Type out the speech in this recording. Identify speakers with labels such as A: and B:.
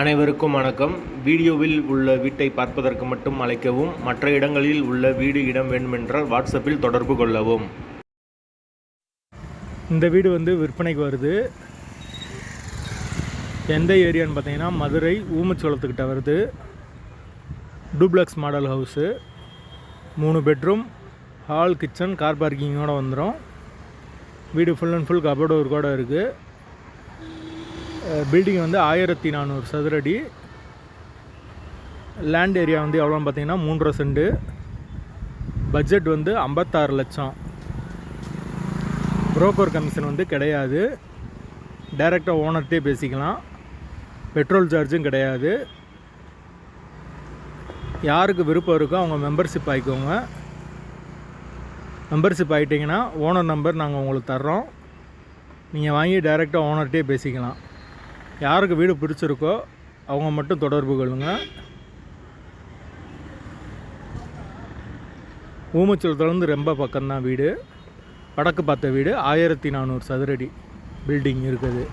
A: அனைவருக்கும் வணக்கம். வீடியோவில் உள்ள வீட்டை பார்ப்பதற்கு மட்டும் அழைக்கவும் மற்ற இடங்களில் உள்ள வீடு இடம் வேண்டுமென்றால் வாட்ஸ்அப்பில் தொடர்பு கொள்ளவும்.
B: இந்த வீடு வந்து விற்பனைக்கு வருது. எந்த ஏரியான்னு பார்த்தீங்கன்னா மதுரை ஊமச்சோளத்துக்கிட்ட வருது. Duplex model house. மூணு பெட்ரூம் ஹால் கிச்சன் கார் பார்க்கிங்கோடு வந்துடும் வீடு ஃபுல் அண்ட் ஃபுல் கபோர்டு ஒரு கூட இருக்குது பில்டிங் வந்து ஆயிரத்தி நானூறு சதுரடி. லேண்ட் ஏரியா வந்து எவ்வளோன்னு பார்த்தீங்கன்னா மூன்றரை செண்டு. பட்ஜெட் வந்து ஐம்பத்தாறு லட்சம். புரோக்கர் கமிஷன் வந்து கிடையாது. டைரெக்டாக ஓனர்கிட்டே பேசிக்கலாம். பெட்ரோல் சார்ஜும் கிடையாது. யாருக்கு விருப்பம் இருக்கோ அவங்க மெம்பர்ஷிப் ஆகிக்கோங்க மெம்பர்ஷிப் ஆகிட்டிங்கன்னா ஓனர் நம்பர் நாங்கள் உங்களுக்கு தர்றோம். நீங்கள் வாங்கி டைரெக்டாக ஓனர்கிட்டே பேசிக்கலாம். யாருக்கு வீடு பிடிச்சிருக்கோ அவங்க மட்டும் தொடர்பு கொள்ளுங்கள் ஊமச்சலத்துலேருந்து ரொம்ப பக்கம்தான் வீடு. வடக்கு பார்த்த வீடு ஆயிரத்தி நானூறு சதுரடி பில்டிங் இருக்குது.